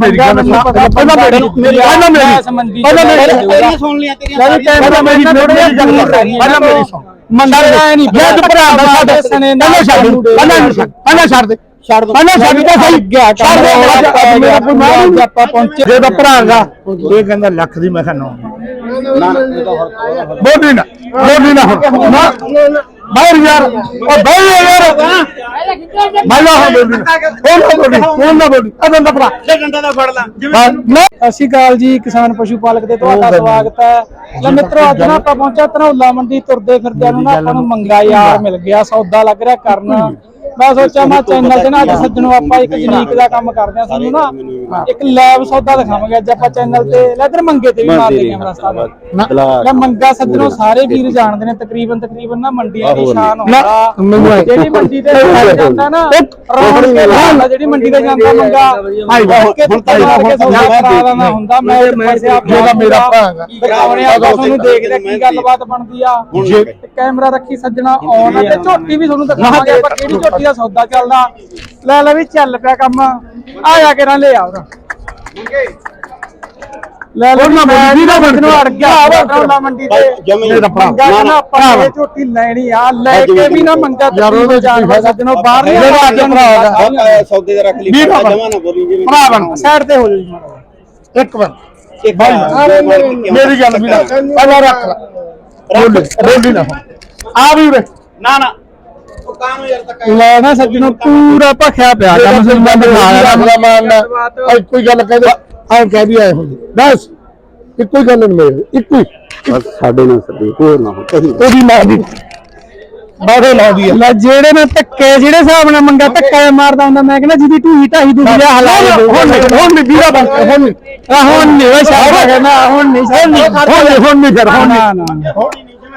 ਮੇਰੀ ਗੱਲ ਸੁਣ। ਪਹਿਲਾਂ ਮੇਰੀ ਪਹਿਲਾਂ ਮੇਰੀ ਪਹਿਲਾਂ ਮੇਰੀ ਤੇਰੀਆਂ ਸੁਣ ਲਿਆ ਤੇਰੀਆਂ ਯਾਰ ਕੈਮਰਾ ਮੇਰੀ ਮੇਰੀ ਗੱਲ ਕਰ ਪਹਿਲਾਂ ਮੇਰੀ ਸੁਣ। ਮੰਦਰ ਐ ਨਹੀਂ ਮੈਂ ਤੇ ਭਰਾ ਦਾ ਸਾਡੇ ਪਹਿਲਾਂ ਛੱਡ ਪਹਿਲਾਂ ਨਹੀਂ ਛੱਡ ਪਹਿਲਾਂ ਛੱਡ ਦੇ। ਛੱਡ ਦੋ। ਪਹਿਲਾਂ ਛੱਡ ਤਾਂ ਸਹੀ। ਗਿਆ ਛੱਡ ਦੇ ਮੇਰਾ ਕੋਈ ਮਾਰ ਅੱਜ ਆਪਾਂ ਪਹੁੰਚੇ। ਜੇ ਤਾਂ ਭਰਾਗਾ ਇਹ ਕਹਿੰਦਾ ਲੱਖ ਦੀ ਮੈਂ ਕਿਹਾ ਨੌ। ਬੋਲੀ ਨਾ। ਬੋਲੀ ਨਾ ਹੁਣ। ਨਾ। ਬਾਹਰ ਯਾਰ ਉਹ ਬਾਹਰ ਯਾਰ ਬਾਹਰ ਹੋ ਬੋਲੀ। ਹੋਰ ਨਾ ਬੋਲੀ। ਹੋਰ ਨਾ ਬੋਲੀ। ਅਦਨ ਦਾ ਭਰਾ ਲੈ ਡੰਡਾ ਦਾ ਫੜ ਲਾ। ਹਾਂ, ਨਾ ਸਤਿ ਸ਼੍ਰੀ ਅਕਾਲ ਜੀ ਕਿਸਾਨ ਪਸ਼ੂ ਪਾਲਕ ਦੇ ਤੁਹਾਡਾ ਸਵਾਗਤ ਹੈ। ਲੈ ਮਿੱਤਰੋ ਅੱਜ ਨਾ ਆਪਾਂ ਪਹੁੰਚਿਆ ਧਨੌਲਾ ਮੰਡੀ ਤੁਰਦੇ ਫਿਰਦਿਆਂ ਨੂੰ ਨਾ ਆਪਾਂ ਨੂੰ ਮੰਗਾ ਯਾਰ ਮਿਲ ਗਿਆ ਸੌਦਾ ਲੱਗ ਰਿਹਾ ਕਰਨ। ਮੈਂ ਸੋਚਿਆ ਮੈਂ ਚੈਨਲ ਤੇ ਨਾ ਅੱਜ ਸੱਜਣੋਂ ਆਪਾਂ ਇੱਕ ਜਨੀਕ ਦਾ ਕੰਮ ਕਰਦੇ ਆ ਸਾਨੂੰ ਨਾ। ਇੱਕ ਲੈਬ ਸੌਦਾ ਦਿਖਾਵਾਂਗੇ ਅੱਜ ਆਪਾਂ ਚੈਨਲ ਤੇ ਲੈ ਇਧਰ ਮੰਗੇ ਤੇ ਵੀ ਮਾਰ ਦੇ ਕੈਮਰਾ ਸਾਹਿਬ ਲੈ ਮੰਗਾ ਸੱਜਣੋਂ ਸਾਰੇ ਵੀਰ ਜਾਣਦੇ ਨੇ ਤਕਰੀਬਨ ਤਕਰੀਬਨ ਨਾ ਮੰਡੀਆਂ ਦੀ ਸ਼ਾਨ ਹੁੰਦਾ ਜਿਹੜੀ ਮੰਡੀ ਤੇ ਜਾਂਦਾ ਨਾ ਜਿਹੜੀ ਮੰਡੀ ਤੇ ਜਾਂਦਾ ਮੰਗਾ। ਭਾਈ ਹੁਣ ਲੈਣਾ ਹੁੰਦਾ ਮੈਂ ਫਸਿਆ ਪਿਆ ਜਿਹੜਾ ਮੇਰਾ ਭਰਾ ਹੈਗਾ। ਦਿਖਾਉਣੇ ਆ ਤੁਹਾਨੂੰ ਦੇਖਦੇ ਕੀ ਗੱਲਬਾਤ ਬਣਦੀ ਆ। ਜੇ- ਤੇ ਕੈਮਰਾ ਰੱਖੀ ਸੱਜਣਾ ਆਨ ਤੇ ਝੋਟੀ ਵੀ ਤੁਹਾਨੂੰ ਦਿਖਾਵਾਂਗੇ ਆਪਾਂ ਕਿਹੜੀ ਝੋਟੀ ਦਾ ਸੌਦਾ ਚੱਲਦਾ। ਲੈ ਲੈ ਵੀ ਚੱਲ ਪਿਆ ਕੰਮ। ਆ ਜਾ ਕੇ ਨਾ ਲੈ ਆ ਉਹਦਾ ਲੈ ਲੈ ਉਹਨਾਂ ਮੈਂ ਮੰਡੀ ਦਾ ਬਣ ਨੂੰ ਅੜ ਗਿਆ। ਰੌਲਾ ਮੰਡੀ ਤੇ ਜਮੀ ਮੇਰਾ ਭਰਾ ਨਾ, ਨਾ ਨਾ, ਆਪਾਂ ਇਹ ਝੋਟੀ ਲੈਣੀ ਆ। ਲੈ ਕੇ ਵੀ ਨਾ ਮੰਗਾ ਯਾਰ ਉਹਦੇ ਚ ਫਾਇਦਾ? ਸੱਜਣੋ ਬਾਹਰ ਨਹੀਂ ਜਿਹੜਾ ਅੱਜ ਭਰਾ ਸੌਦੇ ਦਾ ਰੱਖ ਲਈ। ਜਮਾ ਨਾ ਬੋਲੀ ਜਿਵੇਂ ਭਰਾ ਬਣ। ਸਾਈਡ ਤੇ ਹੋ ਜਿਹਾ। ਇੱਕ ਵਾਰ। ਮੇਰੀ ਗੱਲ ਵੀ ਨਾ ਪਹਿਲਾਂ ਰੱਖ ਲੈ। ਬੋਲੀ ਨਾ। ਆ ਵੀ। ਨਾ ਨਾ ਉਹ ਕਾਹਨੂੰ ਯਾਰ ਤੱਕ ਲੈ ਨਾ ਸੱਜਣੋ ਪੂਰਾ ਭਖਿਆ ਪਿਆ ਕੰਮ ਕੰਮ ਸਿੰਘ ਦਾ ਮਾਨਣਾ ਔਰ ਕੋਈ ਗੱਲ ਕਹਿ ਦੇ ਆਂ ਕਹਿ ਵੀ ਆਏ ਹੁੰਦੇ ਬਸ ਇੱਕੋ ਹੀ ਗੱਲ ਨਹੀਂ ਮੇਰੇ ਇੱਕੋ ਹੀ। ਬਸ ਸਾਡੇ ਨਾਲ ਸੱਦੀ ਹੋਰ ਨਾ ਹੋ ਕਹੀਂ ਉਹਦੀ ਮਾਂ ਦੀ ਬਾਹਰ ਲਾਉਂਦੀ ਹੈ ਲੈ ਜਿਹੜੇ ਮੈਂ ਧੱਕੇ ਜਿਹੜੇ ਹਿਸਾਬ ਨਾਲ ਮੰਗਾ ਧੱਕਾ ਮਾਰਦਾ ਹੁੰਦਾ ਮੈਂ ਕਹਿੰਦਾ ਜਿਹਦੀ ਢੂਹੀ ਢਾਹੀ ਦੁਨੀਆ ਹਲਾ ਦੇ। ਹੁਣ ਨਹੀਂ ਹੁਣ ਨਹੀਂ ਵੀਰਾ ਬਣ ਹੁਣ ਨਹੀਂ। ਆ ਹੁਣ ਨਹੀਂ ਓਏ ਸ਼ਾਹ ਕਹਿੰਦਾ ਹੁਣ ਨਹੀਂ ਹੁਣ ਨਹੀਂ ਹੁਣ ਨਹੀਂ ਹੁਣ ਨਹੀਂ ਫਿਰ ਹੁਣ ਨਾ ਨਹੀਂ ਨਾ।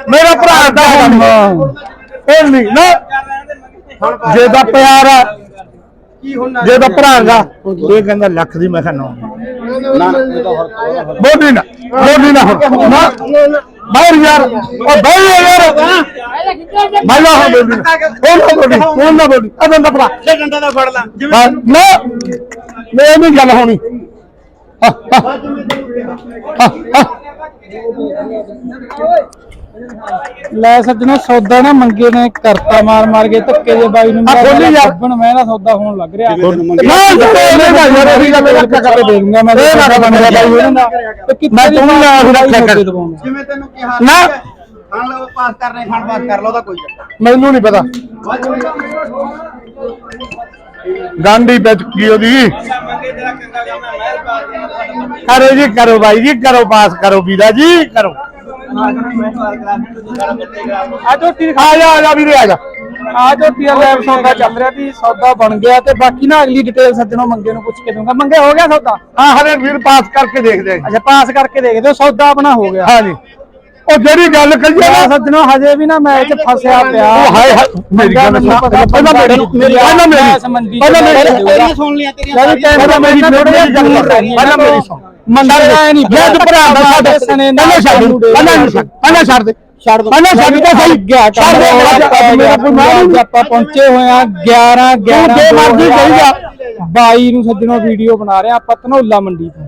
ਮੇਰਾ ਭਰਾ ਦਾ ਹੁਣ ਨਹੀਂ ਨਾ। ਜੇ ਦਾ ਪਿਆਰ ਆ। ਕੀ ਹੁਣ ਜੇ ਦਾ ਭਰਾ ਦਾ ਇਹ ਕਹਿੰਦਾ ਲੱਖ ਦੀ ਮੈਂ ਕਿਹਾ ਨੌ। ਬੋਲੀ ਨਾ ਬੋਲੀ ਨਾ ਹੁਣ। ਨਾ ਬਾਹਰ ਯਾਰ ਉਹ ਬਾਹਰ ਯਾਰ। ਬਾਹਰ ਹੋ ਬੋਲੀ ਹੋਰ ਨਾ ਬੋਲੀ ਹੋਰ ਨਾ ਬੋਲੀ। ਅਦਨ ਦਾ ਭਰਾ। ਲੈ ਡੰਡਾ ਦਾ ਫੜ ਲਾ। ਜਿਵੇਂ ਨਾ ਮੈਂ ਨਹੀਂ ਗੱਲ ਹੋਣੀ। ਹਾਂ, ਹਾਂ। ਲੈ ਸੱਜਣੋ ਸੌਦਾ ਨਾ ਮੰਗੇ ਨੇ ਕਰਤਾ ਮਾਰ ਮਾਰ ਕੇ ਧੱਕੇ ਦੇ ਬਾਈ ਨੂੰ ਆ ਖੋਲੀ ਯਾਰ। ਲੱਭਣ ਮੈਂ ਨਾ ਸੌਦਾ ਹੋਣ ਲੱਗ ਰਿਹਾ। ਨਾ ਨਾ ਨਾ ਯਾਰ ਉਹੀ ਗੱਲ ਰੱਖ ਕੇ ਦੇ। ਦੂੰਗਾ ਮੈਂ ਇਹ ਨਾ ਬੰਦਾ ਬਾਈ ਇਹਨਾਂ ਦਾ ਤੇ ਕਿੱਥੇ ਮੈਂ ਤੂੰ ਵੀ ਆਹ ਰੱਖਿਆ ਕਰ। ਜਿਵੇਂ ਤੈਨੂੰ ਕਿਹਾ ਨਾ। ਖਾਣ ਲਓ ਪਾਸ ਕਰਨੇ ਖਾਣ ਪਾਸ ਕਰ ਲਓ ਉਹਦਾ ਕੋਈ ਚੱਕਰ ਮੈਨੂੰ ਨਹੀਂ ਪਤਾ। ਗਾਂਢੀ ਵਿੱਚ ਕੀ ਉਹਦੀ। ਕਰੋ ਜੀ ਕਰੋ ਬਾਈ ਜੀ ਕਰੋ ਪਾਸ ਕਰੋ ਵੀਰਾ ਜੀ ਕਰੋ। ਆ ਝੋਟੀ ਆ ਜਾ ਆ ਜਾ ਵੀਰੇ ਆ ਜਾ। ਆ ਝੋਟੀ ਦਾ ਲੈਬ ਸੌਦਾ ਚੱਲ ਰਿਹਾ ਵੀ ਸੌਦਾ ਬਣ ਗਿਆ ਤੇ ਬਾਕੀ ਨਾ ਅਗਲੀ ਡਿਟੇਲ ਸੱਜਣੋ ਮੰਗੇ ਨੂੰ ਪੁੱਛ ਕੇ ਦੂੰਗਾ ਮੰਗੇ ਹੋ ਗਿਆ ਸੌਦਾ? ਹਾਂ ਹਰੇ ਵੀਰ ਪਾਸ ਕਰਕੇ ਦੇਖਦੇ ਆ ਅੱਛਾ ਪਾਸ ਕਰਕੇ ਦੇਖਦੇ ਹੋ ਸੌਦਾ ਆਪਣਾ ਹੋ ਗਿਆ। ਹਾਂ ਜੀ ਉਹ ਜਿਹੜੀ ਗੱਲ ਕਹੀਏ ਆ ਨਾ। ਸੱਜਣੋ ਹਜੇ ਵੀ ਨਾ ਮੈਚ ਫਸਿਆ ਪਿਆ। ਉਹ ਹਾਏ ਹਾਏ ਮੇਰੀ ਗੱਲ ਸੁਣ। ਪਹਿਲਾਂ ਮੇਰੀ ਪਹਿਲਾਂ ਮੇਰੀ ਪਹਿਲਾਂ ਮੇਰੀ ਤੇਰੀਆਂ ਸੁਣ ਲਿਆ ਤੇਰੀਆਂ ਲੈ ਵੀ ਕੈਮਰਾ ਮੇਰੀ ਮੇਰੀ ਪਹਿਲਾਂ ਮੇਰੀ ਸੁਣ। ਮੰਦਰ ਐ ਨਹੀਂ ਮੈਂ ਤੇ ਭਰਾ ਦਾ ਸਾਡੇ ਸਨੇ ਪਹਿਲਾਂ ਛੱਡ ਪਹਿਲਾਂ ਨਹੀਂ ਛੱਡ ਪਹਿਲਾਂ ਛੱਡ ਦੇ। ਛੱਡ ਦੋ। ਪਹਿਲਾਂ ਛੱਡ ਤਾਂ ਸਹੀ। ਗਿਆ ਛੱਡ ਦੇ ਮੇਰਾ ਕੋਈ ਮਾਰ ਅੱਜ ਆਪਾਂ ਪਹੁੰਚੇ ਹੋਏ ਆ 11 11 ਜੇ ਮਰਜ਼ੀ ਕਹੀ ਜਾ। 22 ਨੂੰ ਸੱਜਣੋ ਵੀਡੀਓ ਬਣਾ ਰਹੇ ਆ ਆਪਾਂ ਧਨੌਲਾ ਮੰਡੀ ਤੋਂ।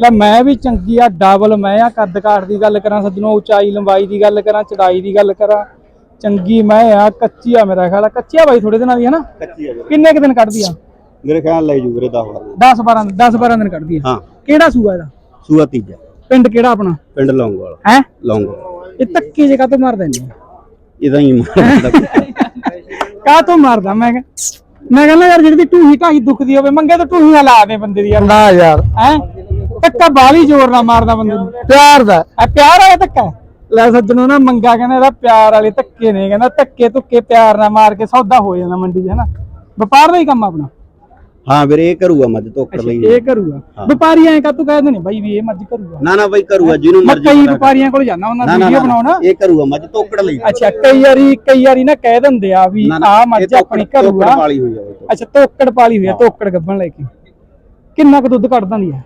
ਲੈ ਮੈਂ ਵੀ ਚੰਗੀ ਆ ਡਬਲ ਮੈਂ ਆ ਕੱਦ ਕਾਠ ਦੀ ਗੱਲ ਕਰਾਂ ਸੱਜਣੋ ਉਚਾਈ ਲੰਬਾਈ ਦੀ ਗੱਲ ਕਰਾਂ ਚੜਾਈ ਦੀ ਗੱਲ ਕਰਾਂ। ਚੰਗੀ ਮੈਂ ਆ ਕੱਚੀ ਆ ਮੇਰਾ ਖਿਆਲ ਆ। ਕੱਚੀ ਆ ਬਾਈ ਥੋੜੇ ਦਿਨਾਂ ਦੀ ਹੈ ਨਾ? ਕੱਚੀ ਆ ਕਿੰਨੇ ਕੁ ਦਿਨ ਕੱਢਦੀ ਆ? ਮੇਰੇ ਖਿਆਲ ਲੈ ਜੂ ਵੀਰੇ 10 ਵਾਲਾ 10 12 10 12 ਦਿਨ ਕੱਢਦੀ ਆ। ਹਾਂ। ਕਿਹੜਾ ਸੂਆ ਇਹਦਾ? ਸੂਆ ਤੀਜਾ। ਪਿੰਡ ਕਿਹੜਾ ਆਪਣਾ? ਪਿੰਡ ਲੌਂਗ ਵਾਲਾ ਹੈ? ਲੌਂਗ ਇਹ ਧੱਕੇ ਜੇ ਕਾਤੋਂ ਮਾਰਦਾ ਨਹੀਂ ਇਹਦਾ ਹੀ ਮਾਰਦਾ ਕਾਤੋਂ ਮਾਰਦਾ? ਮੈਂ ਕਿਹਾ ਮੈਂ ਕਹਿੰਦਾ ਯਾਰ ਜਿਹੜੀ ਢੂਹੀ ਢਾਹੀ ਦੁਖਦੀ ਹੋਵੇ ਮੰਗੇ ਤਾਂ ਢੂਹੀ ਲਾ ਦੇ ਬੰਦੇ ਦੀ ਯਾਰ। ਨਾ ਯਾਰ। ਹੈ? ਧੱਕਾ ਬਾਲੀ ਜ਼ੋਰ ਨਾਲ ਮਾਰਦਾ ਬੰਦੇ ਨੂੰ। ਪਿਆਰ ਦਾ। ਆ ਪਿਆਰ ਵਾਲਾ ਧੱਕਾ ਲੈ ਸੱਜਣੋ ਨਾ ਮੰਗਾ ਕਹਿੰਦਾ ਇਹਦਾ ਪਿਆਰ ਵਾਲੇ ਧੱਕੇ ਨੇ। ਕਹਿੰਦਾ ਧੱਕੇ ਧੁੱਕੇ ਪਿਆਰ ਨਾਲ ਮਾਰ ਕੇ ਸੌਦਾ ਹੋ ਜਾਂਦਾ ਮੰਡੀ 'ਚ ਹਨਾ? ਵਪਾਰ ਦਾ ਹੀ ਕੰਮ ਆਪਣਾ। ਹਾਂ ਵੀਰੇ ਇਹ ਕਰੂਗਾ ਮੱਝ ਤੋਕੜ ਲਈ ਇਹ ਕਰੂਗਾ। ਵਪਾਰੀ ਐਂ ਕਾਤੋਂ ਕਹਿੰਦੇ ਨੇ? ਬਾਈ ਵੀ ਇਹ ਮੱਝ ਕਰੂਗਾ। ਨਾ ਨਾ ਬਾਈ ਕਰੂਗਾ ਜਿਹਨੂੰ ਮੈਂ ਮਰਜ਼ੀ ਕਈ। ਵਪਾਰੀਆਂ ਕੋਲ ਜਾਂਦਾ ਉਹਨਾਂ ਨਾ ਦੀ ਨਾ ਵੀਡੀਓ ਨਾ ਬਣਾਉਣਾ। ਇਹ ਕਰੂਗਾ ਮੱਝ ਤੋਕੜ ਲਈ। ਅੱਛਾ ਕਈ ਵਾਰੀ ਕਈ ਵਾਰੀ ਨਾ ਕਹਿ ਦਿੰਦੇ ਆ ਵੀ ਨਾ, ਨਾ, ਆ ਇਹ ਮੱਝ ਆਪਣੀ ਕਰੂਗਾ। ਵਾਲੀ ਹੋਈ ਆ ਬਾਈ। ਅੱਛਾ ਤੋਕੜ ਪਾਲੀ ਹੋਈ ਆ ਤੋਕੜ ਗੱਬਣ ਲੈ ਕੇ। ਕਿੰਨਾ ਕੁ ਦੁੱਧ ਕੱਢ ਦਿੰਦੀ ਆ?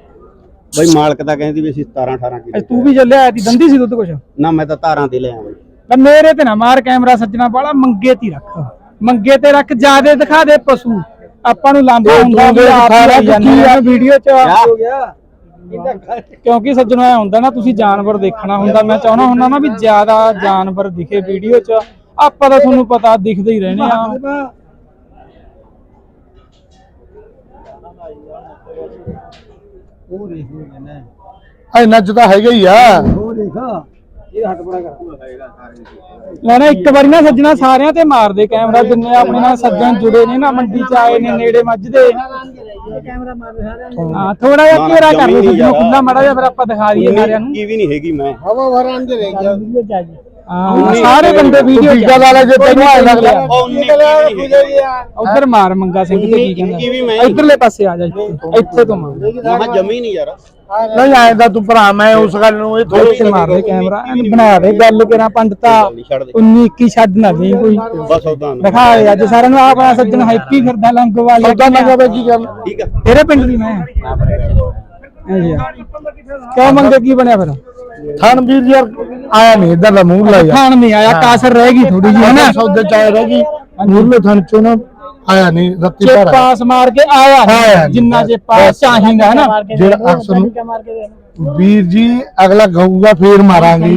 ਬਾਈ ਮਾਲਕ ਤਾਂ ਕਹਿੰਦੀ ਵੀ ਅਸੀਂ 17 18 ਅੱਜ ਕਿਲੋ ਤੂੰ ਵੀ ਚੱਲਿਆ ਆਇਆ ਤੀ ਦੰਦੀ ਸੀ ਦੁੱਧ ਕੁਛ? ਨਾ ਮੈਂ ਤਾਂ ਧਾਰਾਂ ਤੇ ਲੈ ਆਵਾਂ। ਮੇਰੇ ਤੇ ਨਾ ਮਾਰ ਕੈਮਰਾ ਸੱਜਣਾ ਬਾਲਾ ਮੰਗੇ ਤੇ ਹੀ ਰੱਖ। ਮੰਗੇ ਤੇ ਰੱਖ ਜਿਆਦੇ ਦਿਖਾ ਦੇ ਪਸ਼ੂ। ਆਪਾਂ ਨੂੰ ਲਾਂਭਾ ਹੁੰਦਾ ਵੀ ਦੇਖ ਆਪ ਜਾਂਦੇ ਕੀ ਆ ਆ। ਵੀਡੀਓ 'ਚ ਹੋ ਗਿਆ। ਕਿਉਂਕਿ ਸੱਜਣੋ ਐ ਹੁੰਦਾ ਨਾ ਤੁਸੀਂ ਜਾਨਵਰ ਦੇਖਣਾ ਹੁੰਦਾ। ਮੈਂ ਚਾਹਣਾ ਹੁੰਦਾ ਨਾ ਵੀ ਜ਼ਿਆਦਾ ਜਾਨਵਰ ਦਿਖੇ ਵੀਡੀਓ 'ਚ। ਆਪਾਂ ਤਾਂ ਤੁਹਾਨੂੰ ਪਤਾ ਦਿਖਦੇ ਹੀ ਰਹਿਣੇ ਆ। ਉਹ ਦੇਖ ਲੈਣਾ ਇੰਨਾ ਚ ਤਾਂ ਹੈਗਾ ਹੀ ਆ। ਉਹ ਦੇਖ। ਲੈ ਨਾ ਇੱਕ ਵਾਰੀ ਨਾ ਸੱਜਣਾ ਸਾਰਿਆਂ ਤੇ ਮਾਰਦੇ ਕੈਮਰਾ ਜਿੰਨੇ ਆਪਣੇ ਨਾਲ ਸੱਜਣ ਜੁੜੇ ਨੇ ਨਾ ਮੰਡੀ 'ਚ ਆਏ ਨੇ ਨੇੜੇ ਮੱਝ ਦੇ ਹਾਂ ਥੋੜਾ ਜਿਹਾ ਘੇਰਾ ਕਰ ਲਓ ਸੱਜਣੋ ਖੁੱਲਾ ਮੜਾ ਜਿਹਾ ਫਿਰ ਆਪਾਂ ਦਿਖਾ ਦਈਏ ਸਾਰਿਆਂ ਨੂੰ। ਕੀ ਵੀ ਨਹੀਂ ਹੈਗੀ ਮੈਂ। ਹਵਾ ਭਰਾਂ ਦੇ ਰਹਿ ਗਿਆ ਹਾਂ। ਸਾਰੇ ਬੰਦੇ ਵੀਡੀਓ ਟੀਕਾ ਲਾ ਲੈ ਜੇ ਤੈਨੂੰ ਐ ਲੱਗਦਾ ਉਧਰ ਮਾਰ ਮੰਗਾ ਸਿੰਘ ਤੇ ਕੀ ਕਹਿੰਦਾ? ਇਧਰਲੇ ਪਾਸੇ ਆ ਜਾ ਇੱਥੇ। ਤੋਂ ਮਾਰ ਮੈਂ ਜਮੀ ਨਹੀਂ ਯਾਰ। ਨਹੀਂ ਆਏਦਾ ਤੂੰ ਭਰਾ ਮੈਂ ਉਸ ਗੱਲ ਨੂੰ ਇਹ ਥੋੜੀ ਇੱਥੇ ਮਾਰ ਦੇ ਕੈਮਰਾ ਐਨ ਬਣਾ ਦੇ ਗੱਲ ਕਰਾਂ ਪੰਡਤਾ ਨਹੀਂ ਛੱਡ ਦੇ। 19 21 ਛੱਡ ਨਾ ਦੇ ਕੋਈ। ਬਸ ਉਦਾਂ ਨਾ। ਦਿਖਾ ਅੱਜ ਸਾਰਿਆਂ ਨੂੰ ਆਪਣਾ ਸੱਜਣ ਹੈਪੀ ਫਿਰਦਾ ਲੰਗੋਵਾਲ ਸੌਦਾ ਮੰਗਾ ਵੇ ਕੀ ਗੱਲ ਠੀਕ ਆ। ਤੇਰੇ ਪਿੰਡ ਦੀ ਮੈਂ। ਕਿਉਂ ਮੰਗੇ ਕੀ ਬਣਿਆ ਫਿਰ? ਥਾਨਵੀਰ ਯਾਰ ਆਇਆ ਨਹੀਂ ਇਧਰ ਦਾ ਮੂੰਹ ਲਾਇਆ। ਖਾਣ ਨਹੀਂ ਆਇਆ ਕਾਸਰ ਰਹਿ ਗਈ ਥੋੜੀ ਜਿਹੀ ਹਨਾ? ਸੌਦੇ ਚ ਆਇਆ ਰਹਿ ਗਈ। ਮੂਰਲੇ ਥਾਨ ਚੋਂ ਨਾ ਆਇਆ ਨਹੀਂ ਰੱਤੀ ਜੇ ਪਰ ਪਾਸ ਮਾਰ ਕੇ ਆਇਆ। ਜਿੰਨਾ ਜੇ ਪਾਸ ਚਾਹੀਦਾ ਹਨਾ? ਜਿਹੜਾ ਅਕਸਰ ਨੂੰ ਵੀਰ ਜੀ ਅਗਲਾ ਗਊਗਾ ਫੇਰ ਮਾਰਾਂਗੇ।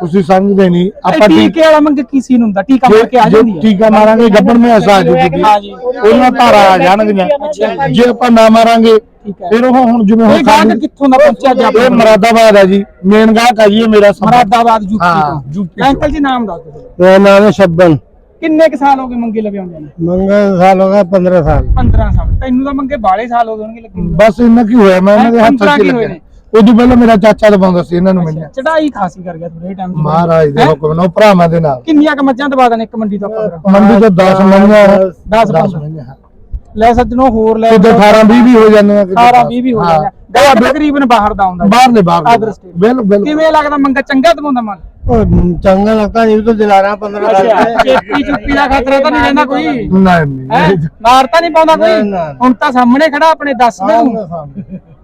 ਤੁਸੀਂ ਸਮਝਦੇ ਨਹੀਂ ਆਪਾਂ ਠੀਕ ਟੀਕੇ ਵਾਲਾ ਮੰਗੇ ਕੀ ਸੀਨ ਹੁੰਦਾ ਟੀਕਾ ਮਾਰ ਕੇ ਆ ਜੇ ਜਾਂਦੀ ਹੈ ਟੀਕਾ ਮਾਰਾਂਗੇ ਗੱਬਣ ਮੈਂ ਐਸਾ ਆ ਜੂਗੀ ਹਾਂ ਜੀ। ਉਹਨਾਂ ਧਾਰਾ ਆ ਜਾਣਗੀਆਂ। ਜੇ ਆਪਾਂ ਨਾ ਮਾਰਾਂਗੇ ਠੀਕ ਹੈ। ਫਿਰ ਉਹ ਹੁਣ ਜਿਵੇਂ ਇਹ ਹੁਣ ਗਾਹਕ ਕਿੱਥੋਂ ਦਾ ਪਹੁੰਚਿਆ ਜੀ ਇਹ ਮਰਾਦਾਬਾਦ ਹੈ ਜੀ। ਮੇਨ ਗਾਹਕ ਹੈ ਜੀ ਇਹ ਮੇਰਾ ਮਰਾਦਾਬਾਦ ਯੂਪੀ ਤੋਂ। ਅੰਕਲ ਜੀ ਨਾਮ ਦੱਸ ਦਿਓ। ਮੇਰਾ ਨਾਮ ਹੈ ਸ਼ਬਨ। ਕਿੰਨੇ ਕੁ ਸਾਲ ਹੋ ਗਏ ਮੰਗੇ ਲਵੇ ਆਉਂਦੇ ਨੇ? ਮੰਗਲ ਸਾਲ ਹੋ ਗਿਆ 15 ਸਾਲ। 15 ਸਾਲ। ਤੈਨੂੰ ਤਾਂ ਮੰਗੇ ਬਾਲੇ ਸਾਲ ਹੋ ਗਏ ਹੋਣਗੇ ਲੱਗੇ ਨੂੰ। ਬਸ ਇੰਨਾ ਕੀ ਹੋਇਆ? ਮੈਂ ਇਹਨਾਂ ਦੇ ਹੱਥ 15 ਚ ਲੱਗਿਆ? ਉਦੋਂ ਪਹਿਲਾਂ ਮੇਰਾ ਚਾਚਾ ਦਬਾਉਂਦਾ ਸੀ ਇਹਨਾਂ ਨੂੰ ਮੈਨੂੰ। ਚੜਾਈ ਖਾਸੀ ਕਰ ਗਿਆ ਥੋੜੇ ਟਾਈਮ ਮਹਾਰਾਜ ਦੇ ਹੁਕਮ ਨਾਲ ਭਰਾਵਾਂ ਦੇ ਨਾਲ। ਕਿੰਨੀਆਂ ਕ ਮੱਝਾਂ ਦਵਾ ਦੇਣ ਇੱਕ ਮੰਡੀ ਤੋਂ ਆਪਾਂ? ਮੰਡੀ ਤੋਂ 10 ਮੰਗਿਆ 10 10 ਮੰਗਿਆ ਲੈ ਸੱਜਣੋ ਹੋਰ ਲੈ ਕਿਤੇ 18 20 ਵੀ ਹੋ ਜਾਂਦੇ ਆ 18 20 ਵੀ ਹੋ। ਜਾਂਦੇ ਗਾਹਕ ਤਕਰੀਬਨ ਬਾਹਰ ਦਾ ਆਉਂਦਾ ਬਾਹਰ ਦੇ ਬਾਹਰ Other ਦੇ state। ਬਿਲ ਬਿਲ ਕਿਵੇਂ ਲੱਗਦਾ ਮੰਗਾ? ਚੰਗਾ ਦਵਾਉਂਦਾ ਮਾਲ? ਚੰਗਾ ਲੱਗਦਾ ਨਹੀਂ ਤਾਂ ਦਿਲਾ ਰਹਾ 15 ਚੇਪੀ ਚੁੱਪੀ ਦਾ ਖਤਰਾ ਤਾਂ ਨਹੀਂ ਰਹਿੰਦਾ ਕੋਈ? ਨਹੀਂ ਮਾਰ ਤਾਂ ਨਹੀਂ ਪਾਉਂਦਾ ਕੋਈ। ਹੁਣ ਤਾਂ ਸਾਹਮਣੇ ਖੜਾ ਆਪਣੇ ਦੱਸ ਦੇ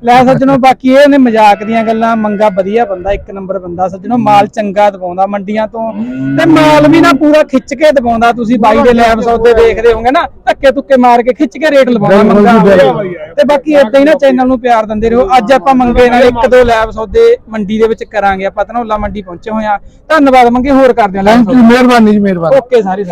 ਲੈ ਸੱਜਣੋ ਬਾਕੀ ਇਹ ਨੇ ਮਜ਼ਾਕ ਦੀਆਂ ਗੱਲਾਂ ਮੰਗਾ ਵਧੀਆ ਬੰਦਾ ਇੱਕ ਨੰਬਰ ਬੰਦਾ ਸੱਜਣੋ ਮਾਲ ਚੰਗਾ ਦਵਾਉਂਦਾ ਮੰਡੀਆਂ ਤੋਂ। ਤੇ ਮਾਲ ਵੀ ਨਾ ਪੂਰਾ ਖਿੱਚ ਕੇ ਦਵਾਉਂਦਾ ਤੁਸੀਂ ਬਾਈ ਦੇ ਲੈਬ ਸੌਦੇ ਦੇਖਦੇ ਹੋਗੇ ਨਾ ਧੱਕੇ ਤੁੱਕੇ ਮਾਰ ਕੇ ਖਿੱਚ ਕੇ ਰੇਟ ਲਵਾਉਂਦਾ ਮੰਗਾ। ਤੇ ਬਾਕੀ ਏਦਾਂ ਹੀ ਨਾ ਚੈਨਲ ਨੂੰ ਪਿਆਰ ਦਿੰਦੇ ਰਹੋ। ਅੱਜ ਆਪਾਂ ਮੰਗੇ ਨਾਲ ਇੱਕ ਦੋ ਲੈਬ ਸੌਦੇ ਮੰਡੀ ਦੇ ਵਿੱਚ ਕਰਾਂਗੇ। ਆਪਾਂ ਧਨੌਲਾ ਮੰਡੀ ਪਹੁੰਚੇ ਹੋਏ ਆ ਧੰਨਵਾਦ ਮੰਗੇ ਹੋਰ ਕਰਦੇ ਹਾਂ ਥੈਂਕ ਯੂ ਮਿਹਰਬਾਨੀ ਜੀ ਮਿਹਰਬਾਨੀ। ਓਕੇ ਸਾਰੇ